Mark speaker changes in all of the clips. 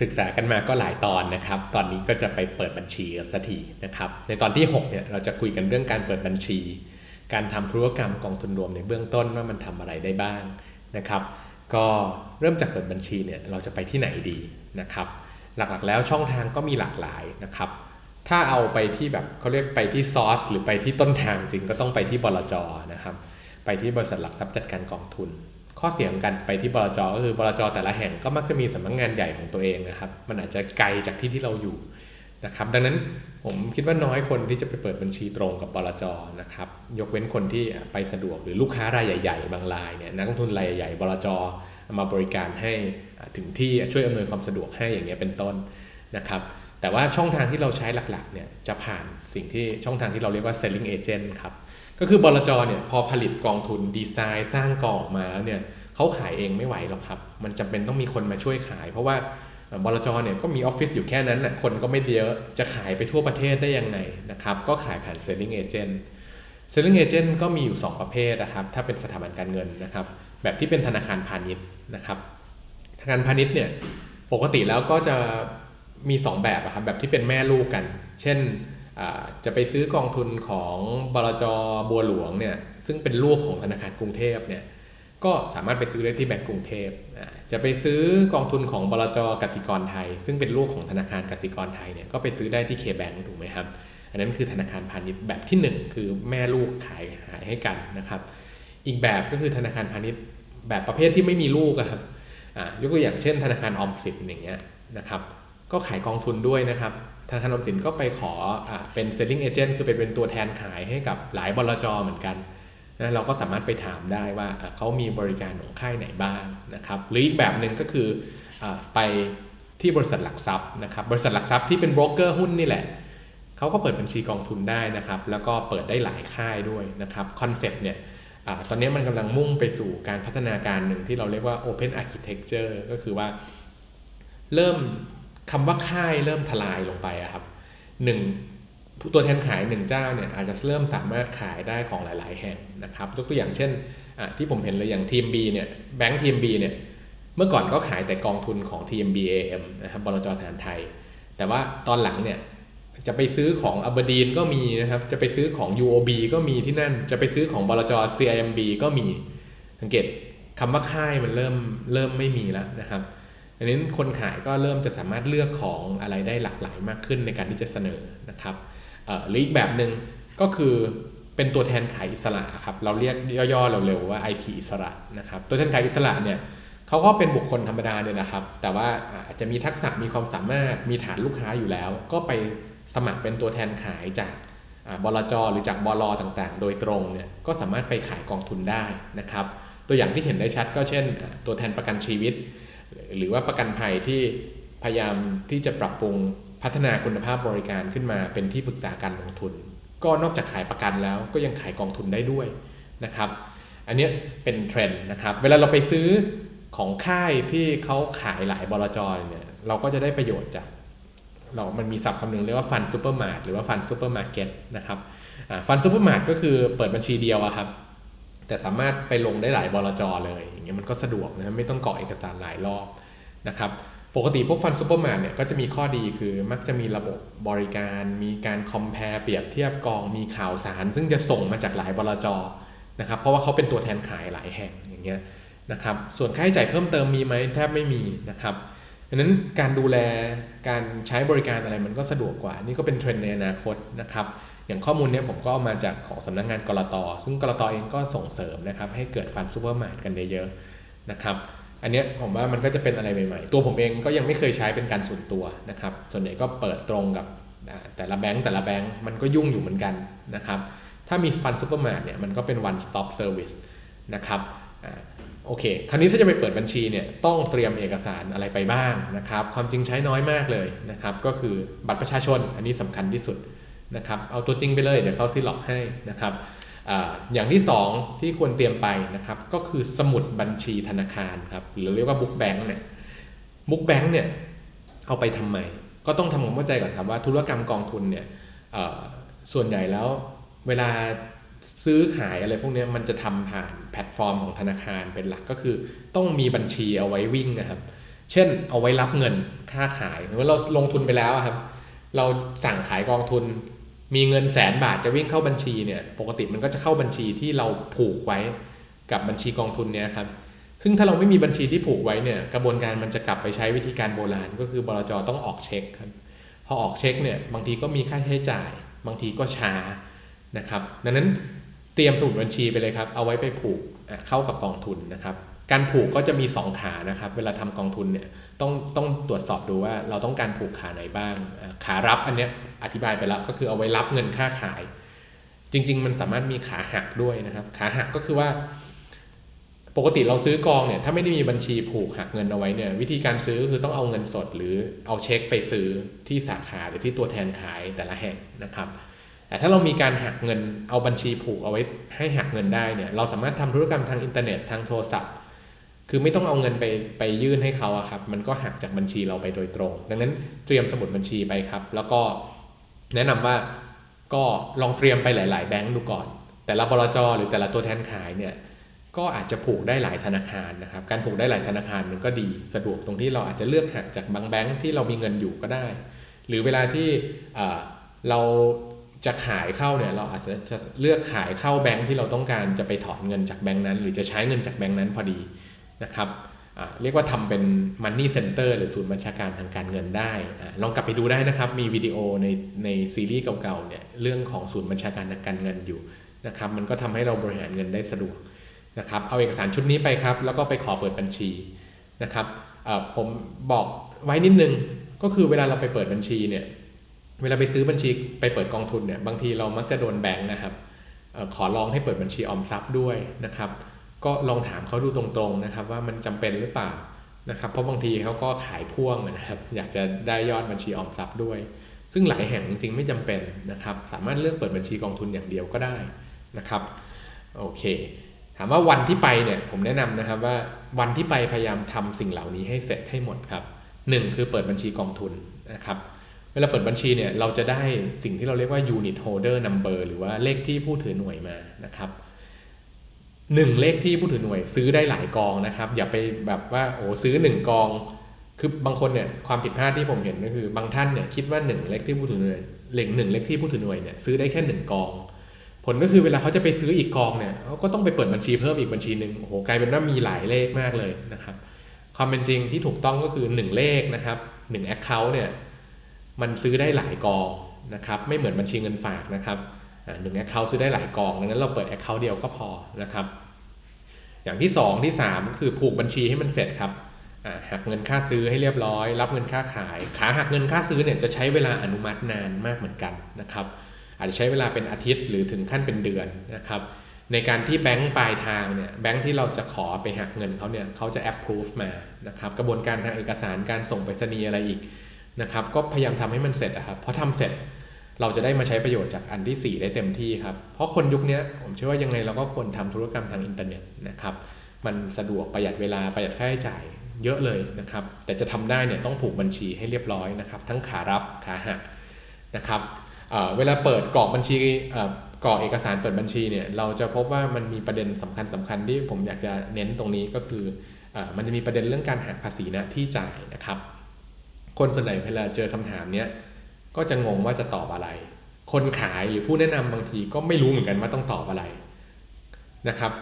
Speaker 1: ศึกษากันมาก็หลายตอนนะครับ ตอนนี้ก็จะไปเปิดบัญชีกันสักทีนะครับ ในตอนที่ 6 เนี่ยเราจะคุยกันเรื่องการเปิดบัญชี การทำธุรกรรมกองทุนรวมในเบื้องต้นว่ามันทำอะไรได้บ้างนะครับ ก็เริ่มจากเปิดบัญชีเนี่ยเราจะไปที่ไหนดีนะครับ หลักๆแล้วช่องทางก็มีหลากหลายนะครับ ถ้าเอาไปที่แบบเขาเรียกไปที่ซอสหรือไปที่ต้นทางจริงก็ต้องไปที่บลจนะครับ ไปที่บริษัทหลักทรัพย์จัดการกองทุน ข้อเสียของการไปที่บลจก็คือบลจแต่ละแห่งก็มักจะมีสำนักงงานใหญ่ของตัวเองนะครับ มันอาจจะไกลจากที่ที่เราอยู่นะครับ ดังนั้นผมคิดว่าน้อยคนที่จะไปเปิดบัญชีตรงกับบลจนะครับ ยกเว้นคนที่ไปสะดวกหรือลูกค้ารายใหญ่ ๆ บางรายเนี่ยนักลงทุนรายใหญ่บลจมาบริการให้ถึงที่ช่วยอำนวยความสะดวกให้อย่างเงี้ยเป็นต้นนะครับ แต่ว่าช่องทางที่เราใช้หลักๆเนี่ยจะผ่านสิ่งที่ช่องทางที่เราเรียกว่า selling agent ครับ ก็คือบลจเนี่ยพอผลิตกองทุนดีไซน์สร้างกองออกมาแล้วเนี่ยเขาขายเองไม่ไหวหรอกครับ มันจำเป็นต้องมีคนมาช่วยขาย เพราะว่าบลจเนี่ยก็มีออฟฟิศอยู่แค่นั้นนะคนก็ไม่เยอะจะขายไปทั่วประเทศได้ยังไงนะครับ ก็ขายผ่าน selling agent selling agent ก็มีอยู่ 2 ประเภทนะครับ ถ้าเป็นสถาบันการเงินนะครับ แบบที่เป็นธนาคารพาณิชย์นะครับ ธนาคารพาณิชย์เนี่ยปกติแล้วก็จะ มี 2 แบบครับแบบที่เป็นแม่ลูกกัน เช่นจะไปซื้อกองทุนของบลจบัวหลวงเนี่ยซึ่งเป็นลูกของธนาคารกรุงเทพเนี่ยก็สามารถไปซื้อได้ที่แบงก์กรุงเทพจะไปซื้อกองทุนของบลจกสิกรไทย ซึ่งเป็นลูกของธนาคารกสิกรไทยเนี่ยก็ไปซื้อได้ที่เคแบงก์ถูกไหมครับ อันนั้นคือธนาคารพาณิชย์แบบที่ 1 คือแม่ลูกขายขายให้กันนะครับ อีกแบบก็คือธนาคารพาณิชย์แบบประเภทที่ไม่มีลูกครับยกตัวอย่างเช่น ธนาคารออมสินอย่างเงี้ยนะครับ ก็ขายกองทุนด้วยนะครับธนาคารออมสินก็ไปขออเป็น selling agent คือไปเป็นตัวแทนขายให้กับหลายบลจเหมือนกันนะเราก็สามารถไปถามได้ว่าเขามีบริการของค่ายไหนบ้างนะครับ หรืออีกแบบหนึ่งก็คืออไปที่บริษัทหลักทรัพย์นะครับบริษัทหลักทรัพย์ที่เป็นโบรกเกอร์หุ้นนี่แหละเขาก็เปิดบัญชีกองทุนได้นะครับ แล้วก็เปิดได้หลายค่ายด้วยนะครับคอนเซปต์เนี่ยอตอนนี้มันกำลังมุ่งไปสู่การพัฒนาการหนึ่งที่เราเรียกว่า Open Architecture ก็คือว่าเริ่ม คำว่าค่ายเริ่มทลายลงไปครับหนึ่งตัวแทนขายหนึ่งเจ้าเนี่ยอาจจะเริ่มสามารถขายได้ของหลาย ๆ แห่งนะครับยกตัวอย่างเช่นที่ผมเห็นเลยอย่าง TMB เนี่ยแบงก์ TMB เนี่ยเมื่อก่อนก็ขายแต่กองทุนของ TMB AM นะครับบลจทหารไทย แต่ว่าตอนหลังเนี่ยจะไปซื้อของอับดีนก็มีนะครับจะไปซื้อของ UOB ก็มีที่นั่นจะไปซื้อของบลจ CIMB ก็มีสังเกตคำว่าค่ายมันเริ่มเริ่มไม่มีแล้วนะครับ ดังนั้นคนขายก็เริ่มจะสามารถเลือกของอะไรได้หลากหลายมากขึ้นในการที่จะเสนอนะครับหรืออีกแบบหนึ่งก็คือเป็นตัวแทนขายอิสระครับเราเรียกย่อๆเร็วๆว่า IP อิสระนะครับตัวแทนขายอิสระเนี่ยเขาก็เป็นบุคคลธรรมดาเนี่ยนะครับ แต่ว่าอาจจะมีทักษะมีความสามารถมีฐานลูกค้าอยู่แล้ว ก็ไปสมัครเป็นตัวแทนขายจากบลจหรือจากบลต่างๆ โดยตรงเนี่ยก็สามารถไปขายกองทุนได้นะครับ ตัวอย่างที่เห็นได้ชัดก็เช่น ตัวแทนประกันชีวิต หรือว่าประกันภัยที่พยายามที่จะปรับปรุงพัฒนาคุณภาพบริการขึ้นมาเป็นที่ปรึกษาการลงทุน ก็นอกจากขายประกันแล้วก็ยังขายกองทุนได้ด้วยนะครับ อันนี้เป็นเทรนด์นะครับ เวลาเราไปซื้อของค่ายที่เขาขายหลายบลจเนี่ยเราก็จะได้ประโยชน์จากเรามันมีศัพท์คำหนึ่งเรียกว่าฟันซูเปอร์มาร์ทหรือว่าฟันซูเปอร์มาร์เก็ตนะครับฟันซูเปอร์มาร์ทก็คือเปิดบัญชีเดียวครับ แต่สามารถไปลงได้หลายบลจเลยอย่างเงี้ยมันก็สะดวกนะไม่ต้องกรอกเอกสารหลายรอบนะครับปกติพวกฟันซูเปอร์มาร์เนี่ยก็จะมีข้อดีคือมักจะมีระบบบริการมีการคอมเพลเปรียบเทียบกองมีข่าวสาร ซึ่งจะส่งมาจากหลายบลจนะครับเพราะว่าเขาเป็นตัวแทนขายหลายแห่งอย่างเงี้ยนะครับส่วนค่าใช้จ่ายเพิ่มเติมมีไหมแทบไม่มีนะครับดังนั้นการดูแลการใช้บริการอะไรมันก็สะดวกกว่า นี่ก็เป็นเทรนด์ในอนาคตนะครับ อย่างข้อมูลนี้ผมก็มาจากของสำนักงงานกรตซึ่งกรตเองก็ส่งเสริมนะครับให้เกิดฟันซูเปอร์มาร์ทกันเยอะๆนะครับอันนี้ผมว่ามันก็จะเป็นอะไรใหม่ๆ ตัวผมเองก็ยังไม่เคยใช้เป็นการส่วนตัวนะครับ ส่วนใหญ่ก็เปิดตรงกับแต่ละแบงก์แต่ละแบงก์มันก็ยุ่งอยู่เหมือนกันนะครับ ถ้ามีฟันซูเปอร์มาร์ทเนี่ยมันก็เป็น one stop service นะครับโอเค คราวนี้ถ้าจะไปเปิดบัญชีเนี่ยต้องเตรียมเอกสารอะไรไปบ้างนะครับ ความจริงใช้น้อยมากเลยนะครับ ก็คือบัตรประชาชนอันนี้สำคัญที่สุด นะครับเอาตัวจริงไปเลยเดี๋ยวเขาซีล็อกให้นะครับอย่างที่ 2 ที่ควรเตรียมไปนะครับก็คือสมุดบัญชีธนาคารครับหรือเรียกว่าบุ๊กแบงค์เนี่ยบุ๊กแบงค์เนี่ยเอาไปทำไม ก็ต้องทำความเข้าใจก่อนครับว่าธุรกรรมกองทุนเนี่ยส่วนใหญ่แล้วเวลาซื้อขายอะไรพวกนี้มันจะทำผ่านแพลตฟอร์มของธนาคารเป็นหลักก็คือ ต้องมีบัญชีเอาไว้วิ่งนะครับ เช่นเอาไว้รับเงินค่าขายหรือว่าเราลงทุนไปแล้วครับ เราสั่งขายกองทุน มีเงินแสนบาทจะวิ่งเข้าบัญชีเนี่ยปกติมันก็จะเข้าบัญชีที่เราผูกไว้กับบัญชีกองทุนเนี่ยครับซึ่งถ้าเราไม่มีบัญชีที่ผูกไว้เนี่ยกระบวนการมันจะกลับไปใช้วิธีการโบราณ ก็คือบลจต้องออกเช็คครับพอออกเช็คเนี่ยบางทีก็มีค่าใช้จ่าย บางทีก็ช้านะครับ ดังนั้นเตรียมสมุดบัญชีไปเลยครับ เอาไว้ไปผูกเข้ากับกองทุนนะครับ การผูกก็จะมี 2 ขานะครับ เวลาทำกองทุนเนี่ยต้องต้องตรวจสอบดูว่าเราต้องการผูกขาไหนบ้าง ขารับอันเนี้ยอธิบายไปแล้วก็คือเอาไว้รับเงินค่าขาย จริง ๆ มันสามารถมีขาหักด้วยนะครับ ขาหักก็คือว่า ปกติเราซื้อกองเนี่ยถ้าไม่ได้มีบัญชีผูกหักเงินเอาไว้เนี่ยวิธีการซื้อก็คือต้องเอาเงินสด หรือเอาเช็คไปซื้อที่สาขาหรือที่ตัวแทนขายแต่ละแห่งนะครับแต่ถ้าเรามีการหักเงินเอาบัญชีผูกเอาไว้ให้หักเงินได้เนี่ยเราสามารถทำธุรกรรมทางอินเทอร์เน็ตทางโทรศัพท์ คือไม่ต้องเอาเงินไปไปยื่นให้เขาอะครับ มันก็หักจากบัญชีเราไปโดยตรง ดังนั้นเตรียมสมุดบัญชีไปครับ แล้วก็แนะนำว่าก็ลองเตรียมไปหลาย ๆ แบงก์ดูก่อน แต่ละบลจหรือแต่ละตัวแทนขายเนี่ยก็อาจจะผูกได้หลายธนาคารนะครับ การผูกได้หลายธนาคารมันก็ดีสะดวกตรงที่เราอาจจะเลือกหักจากบางแบงก์ที่เรามีเงินอยู่ก็ได้ หรือเวลาที่เราจะขายเข้าเนี่ยเราอาจจะจะเลือกขายเข้าแบงก์ที่เราต้องการจะไปถอนเงินจากแบงก์นั้น หรือจะใช้เงินจากแบงก์นั้นพอดี นะครับเรียกว่าทำเป็น Money Center หรือศูนย์บัญชาการทางการเงินได้ลองกลับไปดูได้นะครับ มีวิดีโอในในซีรีส์เก่าๆเนี่ยเรื่องของศูนย์บัญชาการทางการเงินอยู่นะครับมันก็ทำให้เราบริหารเงินได้สะดวกนะครับเอาเอกสารชุดนี้ไปครับ แล้วก็ไปขอเปิดบัญชีนะครับผมบอกไว้นิดนึงก็คือเวลาเราไปเปิดบัญชีเนี่ยเวลาไปซื้อบัญชีไปเปิดกองทุนเนี่ยบางทีเรามักจะโดนแบงค์นะครับอขอลองให้เปิดบัญชีออมทรัพย์ด้วยนะครับ ก็ลองถามเขาดูตรงๆนะครับ ว่ามันจำเป็นหรือเปล่านะครับ เพราะบางทีเขาก็ขายพ่วงนะครับ อยากจะได้ยอดบัญชีออมทรัพย์ด้วย ซึ่งหลายแห่งจริงๆไม่จำเป็นนะครับ สามารถเลือกเปิดบัญชีกองทุนอย่างเดียวก็ได้นะครับโอเค ถามว่าวันที่ไปเนี่ยผมแนะนำนะครับว่าวันที่ไปพยายามทำสิ่งเหล่านี้ให้เสร็จให้หมดครับหนึ่งคือเปิดบัญชีกองทุนนะครับเวลาเปิดบัญชีเนี่ยเราจะได้สิ่งที่เราเรียกว่า unit holder number หรือว่าเลขที่ผู้ถือหน่วยมานะครับ หนึ่งเลขที่ผู้ถือหน่วยซื้อได้หลายกองนะครับ อย่าไปแบบว่าโอ้ซื้อหนึ่งกอง คือบางคนเนี่ยความผิดพลาดที่ผมเห็นก็คือบางท่านเนี่ยคิดว่าหนึ่งเลขที่ผู้ถือหน่วยเลขหนึ่งเลขที่ผู้ถือหน่วยเนี่ยซื้อได้แค่หนึ่งกอง ผลก็คือเวลาเขาจะไปซื้ออีกกองเนี่ยเขาก็ต้องไปเปิดบัญชีเพิ่มอีกบัญชีหนึ่งโอ้โหกลายเป็นว่ามีหลายเลขมากเลยนะครับ ความเป็นจริงที่ถูกต้องก็คือ 1 เลขนะครับ1 account เนี่ยมันซื้อได้หลายกองนะครับไม่เหมือนบัญชีเงินฝากนะครับ หนึ่ง account ซื้อได้หลายกองดังนั้นเราเปิด account เดียวก็พอนะครับ อย่างที่ 2 ที่ 3 ก็คือผูกบัญชีให้มันเสร็จครับหักเงินค่าซื้อให้เรียบร้อย รับเงินค่าขาย ขาหักเงินค่าซื้อเนี่ยจะใช้เวลาอนุมัตินานมากเหมือนกันนะครับ อาจจะใช้เวลาเป็นอาทิตย์หรือถึงขั้นเป็นเดือนนะครับ ในการที่แบงก์ปลายทางเนี่ยแบงก์ที่เราจะขอไปหักเงินเขาเนี่ยเขาจะ approve มานะครับ กระบวนการทางเอกสารการส่งไปรษณีย์อะไรอีกนะครับ ก็พยายามทำให้มันเสร็จอะครับพอทำเสร็จ เราจะได้มาใช้ประโยชน์จากอันที่ 4 ได้เต็มที่ครับ เพราะคนยุคนี้ผมเชื่อว่ายังไงเราก็ควรทำธุรกรรมทางอินเทอร์เน็ตนะครับ มันสะดวกประหยัดเวลาประหยัดค่าใช้จ่ายเยอะเลยนะครับ แต่จะทำได้เนี่ยต้องผูกบัญชีให้เรียบร้อยนะครับ ทั้งขารับขาหักนะครับเเวลาเปิดกรอกบัญชีกรอกเอกสารเปิดบัญชีเนี่ยเราจะพบว่ามันมีประเด็นสำคัญสำคัญที่ผมอยากจะเน้นตรงนี้ก็คืออมันจะมีประเด็นเรื่องการหักภาษีนะที่จ่ายนะครับ คนส่วนใหญ่เวลาเจอคำถามเนี้ย ก็จะงงว่าจะตอบอะไร คนขายหรือผู้แนะนำบางทีก็ไม่รู้เหมือนกันว่าต้องตอบอะไรนะครับ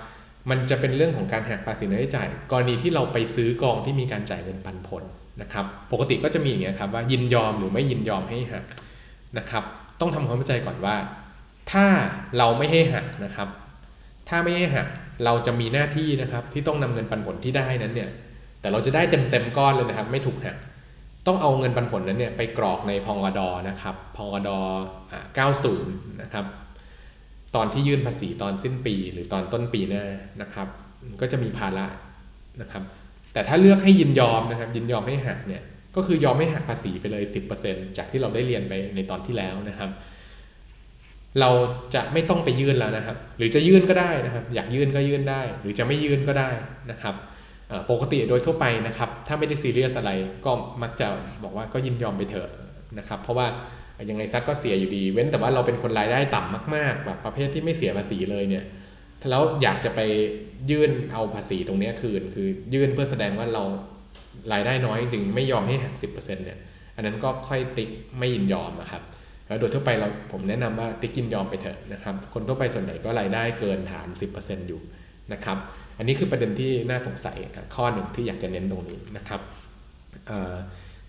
Speaker 1: มันจะเป็นเรื่องของการหักภาษีหน้าที่จ่าย กรณีที่เราไปซื้อกองที่มีการจ่ายเงินปันผลนะครับ ปกติก็จะมีอย่างเงี้ยครับว่ายินยอมหรือไม่ยินยอมให้หักนะครับ ต้องทำความเข้าใจก่อนว่า ถ้าเราไม่ให้หักนะครับ ถ้าไม่ให้หักเราจะมีหน้าที่นะครับที่ต้องนำเงินปันผลที่ได้นั้นเนี่ยแต่เราจะได้เต็มเต็มก้อนเลยนะครับ ไม่ถูกหัก ต้องเอาเงินปันผลนั้นเนี่ยไปกรอกในพองอดอนะครับพองอดอ90 นะครับ ตอนที่ยื่นภาษีตอนสิ้นปี หรือตอนต้นปีหน้านะครับ ก็จะมีภาระนะครับ แต่ถ้าเลือกให้ยินยอมนะครับ ยินยอมให้หักเนี่ยก็คือยอมให้หักภาษีไปเลย 10%จากที่เราได้เรียนไปในตอนที่แล้วนะครับ เราจะไม่ต้องไปยื่นแล้วนะครับ หรือจะยื่นก็ได้นะครับ อยากยื่นก็ยื่นได้ หรือจะไม่ยื่นก็ได้นะครับ ปกติโดยทั่วไปนะครับ ถ้าไม่ได้ซีเรียสอะไรก็มักจะบอกว่าก็ยินยอมไปเถอะนะครับ เพราะว่ายังไงซักก็เสียอยู่ดี เว้นแต่ว่าเราเป็นคนรายได้ต่ำมากๆแบบประเภทที่ไม่เสียภาษีเลยเนี่ยแล้วอยากจะไปยื่นเอาภาษีตรงนี้คืน คือยื่นเพื่อแสดงว่าเรารายได้น้อยจริงๆไม่ยอมให้หัก10%เนี่ยอันนั้นก็ค่อยติ๊กไม่ยินยอมนะครับแล้วโดยทั่วไปเราผมแนะนำว่าติ๊กยินยอมไปเถอะนะครับ คนทั่วไปส่วนใหญ่ก็รายได้เกินฐาน 10%อยู่นะครับ อันนี้คือประเด็นที่น่าสงสัยข้อหนึ่งที่อยากจะเน้นตรงนี้นะครับ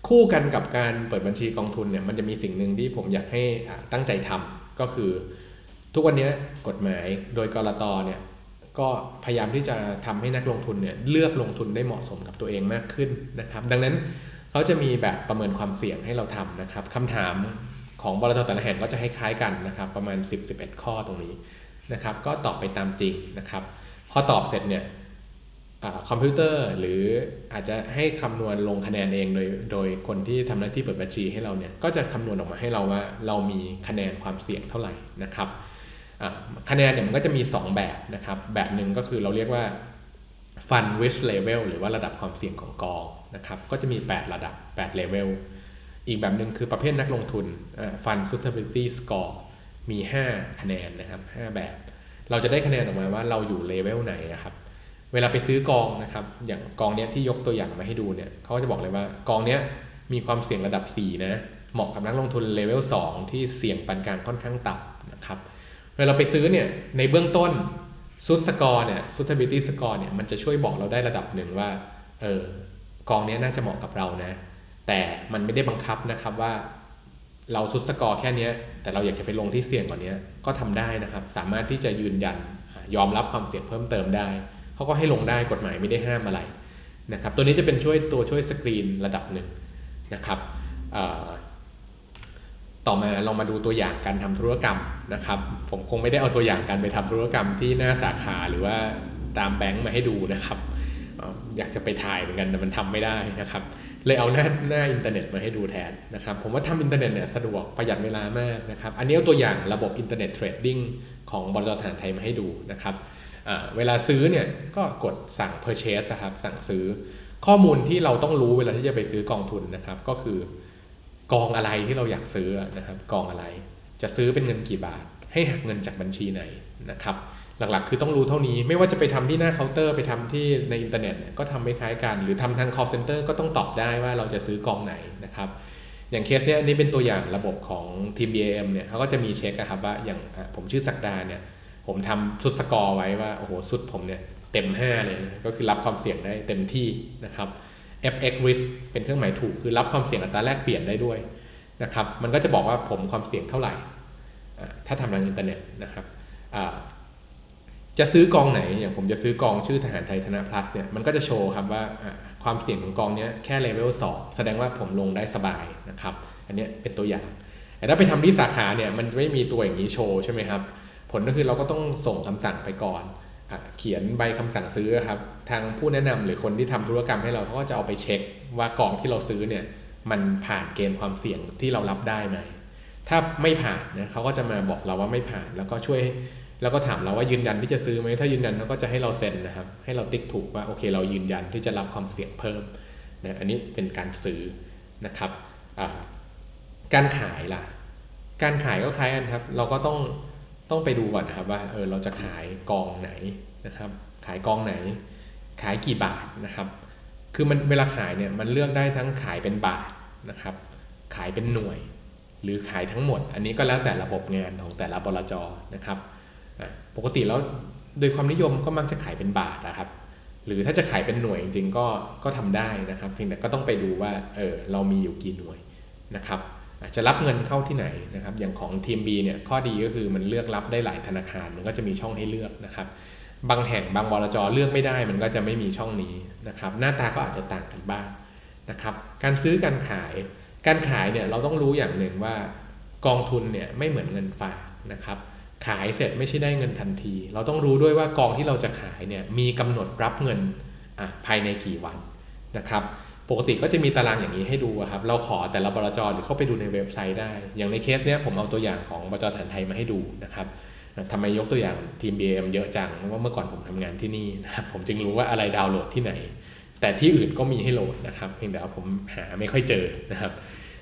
Speaker 1: คู่กันกับการเปิดบัญชีกองทุนเนี่ยมันจะมีสิ่งหนึ่งที่ผมอยากให้ตั้งใจทำก็คือ ทุกวันนี้กฎหมายโดยกรตเนี่ยก็พยายามที่จะทำให้นักลงทุนเนี่ยเลือกลงทุนได้เหมาะสมกับตัวเองมากขึ้นนะครับ ดังนั้นเขาจะมีแบบประเมินความเสี่ยงให้เราทำนะครับคำถามของบลจแต่ละแห่งก็จะคล้ายๆกันนะครับ ประมาณ 10-11 ข้อตรงนี้นะครับ ก็ตอบไปตามจริงนะครับ พอตอบเสร็จเนี่ยคอมพิวเตอร์หรืออาจจะให้คำนวณลงคะแนนเองโดยโดยคนที่ทำหน้าที่เปิดบัญชีให้เราเนี่ยก็จะคำนวณออกมาให้เราว่าเรามีคะแนนความเสี่ยงเท่าไหร่นะครับคะแนนเนี่ยมันก็จะมี 2 แบบนะครับ แบบหนึ่งก็คือเราเรียกว่า Fund Risk Level หรือว่าระดับความเสี่ยงของกองนะครับก็จะมี 8 ระดับ 8 Level อีกแบบหนึ่งคือประเภทนักลงทุน Fund Suitability Score มี 5 คะแนนนะครับ 5 แบบ เราจะได้คะแนนออกมาว่าเราอยู่เลเวลไหนนะครับ เวลาไปซื้อกองนะครับ อย่างกองเนี้ยที่ยกตัวอย่างมาให้ดูเนี่ยเขาก็จะบอกเลยว่ากองเนี้ยมีความเสี่ยงระดับ 4 นะ เหมาะกับนักลงทุนเลเวล 2 ที่เสี่ยงปานกลางค่อนข้างต่ำนะครับ เวลาไปซื้อเนี่ยในเบื้องต้นซุดสกอร์เนี่ยซุตบิตี้สกอร์เนี่ยมันจะช่วยบอกเราได้ระดับหนึ่งว่าเออกองนี้น่าจะเหมาะกับเรานะ แต่มันไม่ได้บังคับนะครับว่า เราซุดสกอร์แค่นี้แต่เราอยากจะไปลงที่เสี่ยงกว่านี้ก็ทำได้นะครับ สามารถที่จะยืนยันยอมรับความเสี่ยงเพิ่มเติมได้เขาก็ให้ลงได้กฎหมายไม่ได้ห้ามอะไรนะครับตัวนี้จะเป็นช่วยตัวช่วยสกรีนระดับหนึ่งนะครับต่อมาลองมาดูตัวอย่างการทำธุรกรรมนะครับ ผมคงไม่ได้เอาตัวอย่างการไปทำธุรกรรมที่หน้าสาขาหรือว่าตามแบงค์มาให้ดูนะครับ อยากจะไปถ่ายเหมือนกันแต่มันทำไม่ได้นะครับ เลยเอาหน้าหน้าอินเทอร์เน็ตมาให้ดูแทนนะครับ ผมว่าทำอินเทอร์เน็ตเนี่ยสะดวกประหยัดเวลามากนะครับ อันนี้เอาตัวอย่างระบบอินเทอร์เน็ตเทรดดิ้งของบริษัทฐานไทยมาให้ดูนะครับเวลาซื้อเนี่ยก็กดสั่ง purchase ครับสั่งซื้อข้อมูลที่เราต้องรู้เวลาที่จะไปซื้อกองทุนนะครับ ก็คือกองอะไรที่เราอยากซื้อนะครับ กองอะไร จะซื้อเป็นเงินกี่บาท ให้หักเงินจากบัญชีไหนนะครับ หลักๆ คือต้องรู้เท่านี้ไม่ว่าจะไปทำที่หน้าเคาน์เตอร์ไปทำที่ในอินเทอร์เน็ตก็ทำไม่คล้ายกัน หรือทำทาง call center ก็ต้องตอบได้ว่าเราจะซื้อกองไหนนะครับอย่างเคสเนี้ยนี่เป็นตัวอย่างระบบของทีม BAM เนี่ยเขาก็จะมีเช็คครับว่าอย่างผมชื่อสักดาเนี่ยผมทำสุดสกอร์ไว้ว่าโอ้โหสุดผมเนี่ยเต็ม 5 เลยก็คือรับความเสี่ยงได้เต็มที่นะครับ FX risk เป็นเครื่องหมายถูกคือรับความเสี่ยงอัตราแลกเปลี่ยนได้ด้วยนะครับมันก็จะบอกว่าผมความเสี่ยงเท่าไหร่ถ้าทำทางอินเทอร์เน็ตนะครับ จะซื้อกองไหนอย่างผมจะซื้อกองชื่อทหารไทยธนพลัสเนี่ยมันก็จะโชว์ครับว่าความเสี่ยงของกองนี้แค่เลเวล2แสดงว่าผมลงได้สบายนะครับอันนี้เป็นตัวอย่าง แต่ถ้าไปทำที่สาขาเนี่ยมันไม่มีตัวอย่างนี้โชว์ใช่ไหมครับผลก็คือเราก็ต้องส่งคำสั่งไปก่อนเขียนใบคำสั่งซื้อครับทางผู้แนะนำหรือคนที่ทำธุรกรรมให้เราเขาก็จะเอาไปเช็คว่ากองที่เราซื้อเนี่ยมันผ่านเกณฑ์ความเสี่ยงที่เรารับได้ไหมถ้าไม่ผ่านนะเขาก็จะมาบอกเราว่าไม่ผ่านแล้วก็ช่วย แล้วก็ถามเราว่ายืนยันที่จะซื้อไหมถ้ายืนยันเขาก็จะให้เราเซ็นนะครับ ให้เราติ๊กถูกว่าโอเคเรายืนยันที่จะรับความเสี่ยงเพิ่มนะอันนี้เป็นการซื้อนะครับการขายล่ะ การขายก็คล้ายกันครับ เราก็ต้องต้องไปดูก่อนนะครับว่าเออเราจะขายกองไหนนะครับ ขายกองไหน ขายกี่บาทนะครับ คือมันเวลาขายเนี่ยมันเลือกได้ทั้งขายเป็นบาทนะครับ ขายเป็นหน่วย หรือขายทั้งหมด อันนี้ก็แล้วแต่ระบบงานของแต่ละบลจนะครับ ปกติแล้วโดยความนิยมก็มักจะขายเป็นบาทนะครับ หรือถ้าจะขายเป็นหน่วยจริงๆก็ก็ทำได้นะครับเพียงแต่ก็ต้องไปดูว่าเออเรามีอยู่กี่หน่วยนะครับจะรับเงินเข้าที่ไหนนะครับ อย่างของทีม B เนี่ยข้อดีก็คือมันเลือกรับได้หลายธนาคาร มันก็จะมีช่องให้เลือกนะครับ บางแห่งบางบลจเลือกไม่ได้ มันก็จะไม่มีช่องนี้นะครับ หน้าตาก็อาจจะต่างกันบ้างนะครับ การซื้อการขาย การขายเนี่ยเราต้องรู้อย่างหนึ่งว่ากองทุนเนี่ยไม่เหมือนเงินฝากนะครับ ขายเสร็จไม่ใช่ได้เงินทันที เราต้องรู้ด้วยว่ากองที่เราจะขายเนี่ยมีกำหนดรับเงินภายในกี่วันนะครับปกติก็จะมีตารางอย่างนี้ให้ดูครับเราขอแต่ละบลจหรือเข้าไปดูในเว็บไซต์ได้ อย่างในเคสเนี้ยผมเอาตัวอย่างของบลจฐานไทยมาให้ดูนะครับทำไมยกตัวอย่างทีม BM เยอะจังว่าเมื่อก่อนผมทำงานที่นี่นะครับผมจึงรู้ว่าอะไรดาวน์โหลดที่ไหน แต่ที่อื่นก็มีให้โหลดนะครับเพียงแต่ว่าผมหาไม่ค่อยเจอนะครับ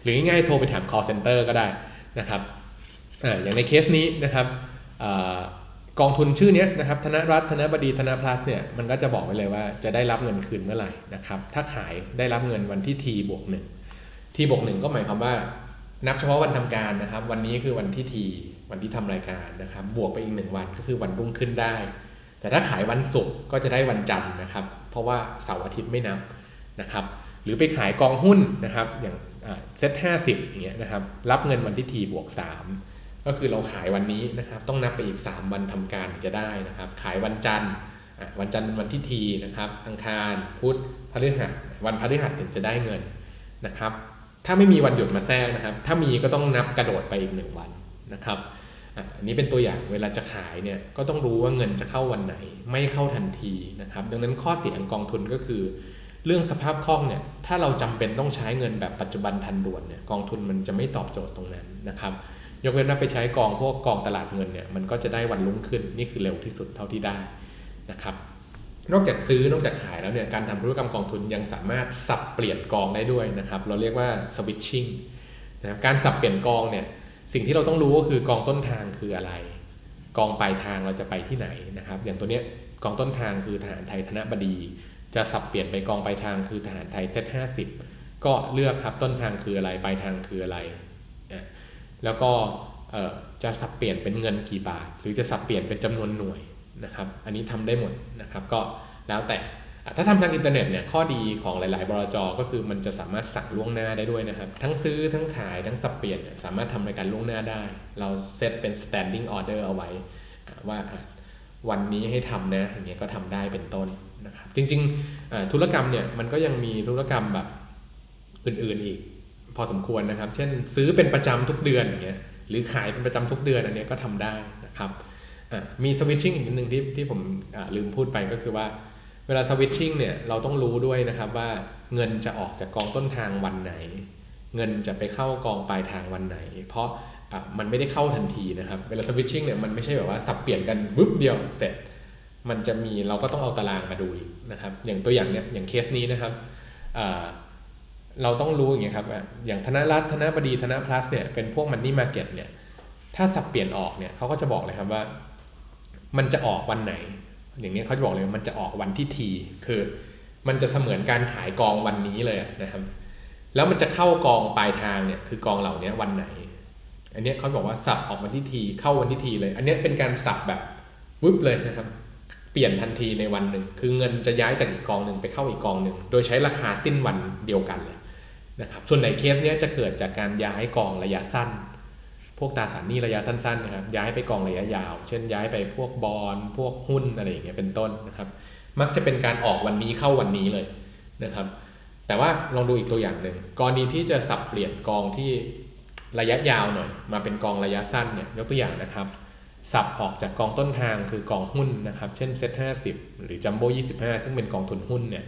Speaker 1: หรือง่ายๆโทรไปถาม call center ก็ได้นะครับออย่างในเคสนี้นะครับ กองทุนชื่อนี้นะครับธนรัฐธนบดีธนพลัสเนี่ยมันก็จะบอกไว้เลยว่าจะได้รับเงินคืนเมื่อไหร่นะครับถ้าขายได้รับเงินวันที่ t บวกหนึ่ง t บวกหนึ่งก็หมายความว่า นับเฉพาะวันทำการนะครับ วันนี้คือวันที่ t วันที่ทำรายการนะครับ บวกไปอีกหนึ่งวันก็คือวันรุ่งขึ้นได้ แต่ถ้าขายวันศุกร์ก็จะได้วันจันทร์นะครับ เพราะว่าเสาร์อาทิตย์ไม่นับนะครับ หรือไปขายกองหุ้นนะครับอย่างเซ็ตห้าสิบอย่างเงี้ยนะครับรับเงินวันที่ t บวกสาม ก็คือเราขายวันนี้นะครับ ต้องนับไปอีก 3 วันทำการถึงจะได้นะครับ ขายวันจันทร์วันจันทร์เป็นวันที่ทีนะครับ อังคารพุธพฤหัสวันพฤหัสถึงจะได้เงินนะครับ ถ้าไม่มีวันหยุดมาแทรกนะครับ ถ้ามีก็ต้องนับกระโดดไปอีก 1 วันนะครับอันนี้เป็นตัวอย่างเวลาจะขายเนี่ยก็ต้องรู้ว่าเงินจะเข้าวันไหน ไม่เข้าทันทีนะครับ ดังนั้นข้อเสียของกองทุนก็คือ เรื่องสภาพคล่องเนี่ยถ้าเราจำเป็นต้องใช้เงินแบบปัจจุบันทันด่วนเนี่ยกองทุนมันจะไม่ตอบโจทย์ตรงนั้นนะครับ ยกเว้นว่าไปใช้กองพวกกองตลาดเงินเนี่ยมันก็จะได้วันรุ่งขึ้นนี่คือเร็วที่สุดเท่าที่ได้นะครับ นอกจากซื้อนอกจากขายแล้วเนี่ยการทำธุรกรรมกองทุนยังสามารถสับเปลี่ยนกองได้ด้วยนะครับ เราเรียกว่า switching นะครับการสับเปลี่ยนกองเนี่ยสิ่งที่เราต้องรู้ก็คือกองต้นทางคืออะไร กองปลายทางเราจะไปที่ไหนนะครับ อย่างตัวเนี้ยกองต้นทางคือทหารไทยธนบดี จะสับเปลี่ยนไปกองปลายทางคือทหารไทยเซตห้าสิบก็เลือกครับต้นทางคืออะไรปลายทางคืออะไรอะ แล้วก็จะสับเปลี่ยนเป็นเงินกี่บาท หรือจะสับเปลี่ยนเป็นจำนวนหน่วยนะครับ อันนี้ทำได้หมดนะครับก็แล้วแต่ถ้าทำทางอินเทอร์เน็ตเนี่ยข้อดีของหลาย ๆ บลจก็คือมันจะสามารถสั่งล่วงหน้าได้ด้วยนะครับ ทั้งซื้อทั้งขายทั้งสับเปลี่ยนสามารถทำรายการล่วงหน้าได้ เราเซตเป็น standing order เอาไว้ว่าวันนี้ให้ทำนะอย่างเงี้ยก็ทำได้เป็นต้นนะครับ จริง ๆ ธุรกรรมเนี่ยมันก็ยังมีธุรกรรมแบบอื่น ๆ อีก พอสมควรนะครับ เช่นซื้อเป็นประจำทุกเดือนอย่างเงี้ยหรือขายเป็นประจำทุกเดือนอันนี้ก็ทำได้นะครับมีสวิตชิ่งอีกนิดนึงที่ที่ผมลืมพูดไปก็คือว่า เวลาสวิตชิ่งเนี่ยเราต้องรู้ด้วยนะครับว่าเงินจะออกจากกองต้นทางวันไหน เงินจะไปเข้ากองปลายทางวันไหน เพราะมันไม่ได้เข้าทันทีนะครับ เวลาสวิตชิ่งเนี่ยมันไม่ใช่แบบว่าสับเปลี่ยนกันวุบเดียวเสร็จ มันจะมีเราก็ต้องเอาตารางมาดูอีกนะครับ อย่างตัวอย่างเนี่ยอย่างเคสนี้นะครับ เราต้องรู้อย่างเงี้ยครับอย่างธนรัฐธนบดีธนพลัสเนี่ยเป็นพวกมันนี่มาเก็ตเนี่ยถ้าสับเปลี่ยนออกเนี่ยเขาก็จะบอกเลยครับว่า มันจะออกวันไหน อย่างนี้เขาจะบอกเลยมันจะออกวันที่ทีคือมันจะเสมือนการขายกองวันนี้เลยนะครับ แล้วมันจะเข้ากองปลายทางเนี่ยคือกองเหล่านี้วันไหน อันนี้เขาบอกว่าสับออกวันที่ทีเข้าวันที่ทีเลย อันนี้เป็นการสับแบบวึบเลยนะครับ เปลี่ยนทันทีในวันหนึ่งคือเงินจะย้ายจากอีกกองหนึ่งไปเข้าอีกกองหนึ่งโดยใช้ราคาสิ้นวันเดียวกันเลย นะครับส่วนในเคสเนี้ยจะเกิดจากการย้ายกองระยะสั้น พวกตราสารหนี้ระยะสั้นๆนะครับย้ายไปกองระยะยาว เช่นย้ายไปพวกบอลพวกหุ้นอะไรอย่างเงี้ยเป็นต้นนะครับ มักจะเป็นการออกวันนี้เข้าวันนี้เลยนะครับ แต่ว่าลองดูอีกตัวอย่างหนึ่งกรณีที่จะสับเปลี่ยนกองที่ระยะยาวหน่อย มาเป็นกองระยะสั้นเนี่ยยกตัวอย่างนะครับสับออกจากกองต้นทางคือกองหุ้นนะครับ เช่นเซ็ตห้าสิบหรือจัมโบ้ยี่สิบห้าซึ่งเป็นกองทุนหุ้นเนี่ย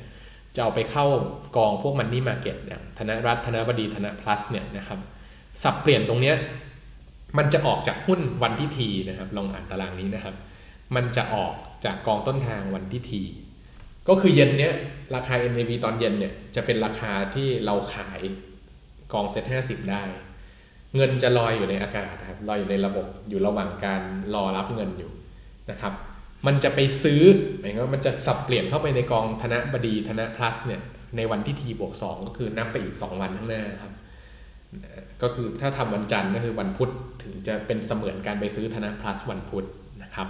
Speaker 1: จะเอาไปเข้ากองพวกมันนี่มาเก็ตอย่างธนรัฐธนบดีธนพลัสเนี่ยนะครับ สับเปลี่ยนตรงเนี้ยมันจะออกจากหุ้นวันที่ทีนะครับ ลองอ่านตารางนี้นะครับ มันจะออกจากกองต้นทางวันที่ทีก็คือเย็นเนี้ยราคา NAV ตอนเย็นเนี่ยจะเป็นราคาที่เราขายกองเซ็ตห้าสิบได้ เงินจะลอยอยู่ในอากาศนะครับลอยอยู่ในระบบอยู่ระหว่างการรอรับเงินอยู่นะครับ มันจะไปซื้อหมายว่ามันจะสับเปลี่ยนเข้าไปในกองธนบดีธนพลัสเนี่ยในวันที่ทีบวกสองก็คือนับไปอีก 2 วันข้างหน้าครับ ก็คือถ้าทำวันจันทร์ก็คือวันพุธถึงจะเป็นเสมือนการไปซื้อธนพลัสวันพุธนะครับ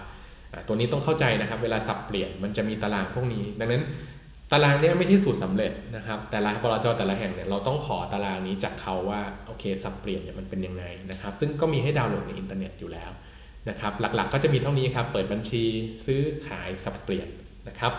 Speaker 1: ตัวนี้ต้องเข้าใจนะครับ เวลาสับเปลี่ยนมันจะมีตารางพวกนี้ ดังนั้นตารางนี้ไม่ใช่สูตรสาเร็จนะครับ แต่ละบลจแต่ละแห่งเนี่ยเราต้องขอตารางนี้จากเขาว่าโอเคสับเปลี่ยนเนี่ยมันเป็นยังไงนะครับ ซึ่งก็มีให้ดาวน์โหลดในอินเทอร์เน็ตอยู่แล้ว นะครับหลักๆก็จะมีเท่านี้ครับ เปิดบัญชีซื้อขายสับเปลี่ยนนะครับ